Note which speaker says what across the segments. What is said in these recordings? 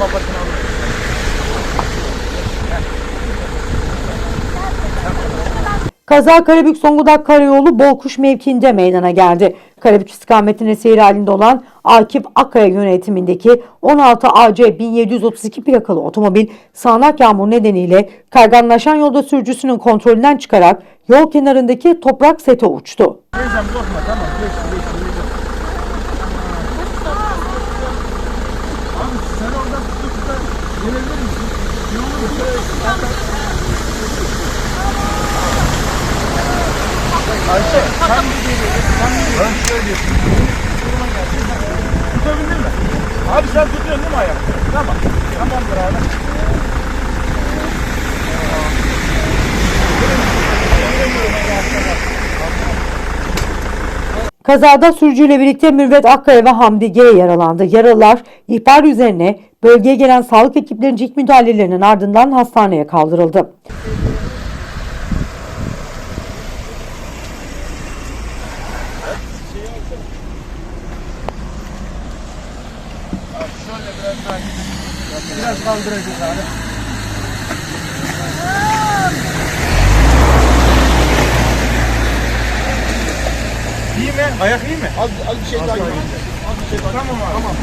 Speaker 1: babasını alır.
Speaker 2: Kaza Karabük Zonguldak Karayolu Bolkuş mevkiinde meydana geldi. Karabük istikametine seyir halinde olan Akif Akkaya yönetimindeki 16 AC 1732 plakalı otomobil sağanak yağmur nedeniyle kayganlaşan yolda sürücüsünün kontrolünden çıkarak yol kenarındaki toprak sete uçtu.
Speaker 1: Tamam geçti geçti geçti. Abi sen oradan tutup tutup gelebilir misin? Yolu şöyle Ayşe sen mi geliyorsun? Sen mi geliyorsun? Ben söylüyorsun. Tutabildin mi? Abi sen tutuyorsun değil mi ayakta? Tamam. Tamamdır abi.
Speaker 2: Kazada sürücüyle birlikte Mürvet Akkaya ve Hamdi G yaralandı. Yaralılar ihbar üzerine bölgeye gelen sağlık ekiplerince ilk müdahalelerinin ardından hastaneye kaldırıldı.
Speaker 1: Biraz kaldıracağız abi. İyi mi? Ayak iyi mi? Az, az bir şey daha. Tamam abi. Tamam.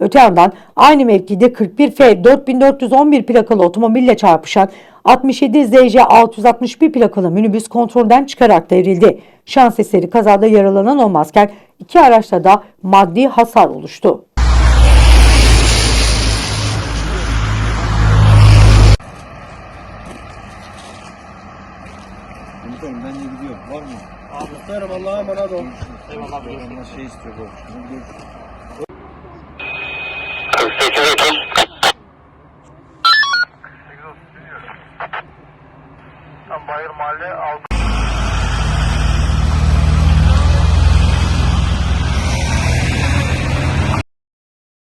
Speaker 2: Öte yandan aynı mevkide 41 F 4411 plakalı otomobille çarpışan 67 ZJ 661 plakalı minibüs kontrolden çıkarak devrildi. Şans eseri kazada yaralanan olmazken iki araçta da maddi hasar oluştu.
Speaker 3: Komutanım ben de gidiyorum. Var mı?
Speaker 1: Abi muhtarım Allah'a emanet ol.
Speaker 3: Eyvallah. Onlar şey istiyor bu. Şimdi
Speaker 4: 48 Ekim.
Speaker 1: Tam Bayır Mahalle aldı.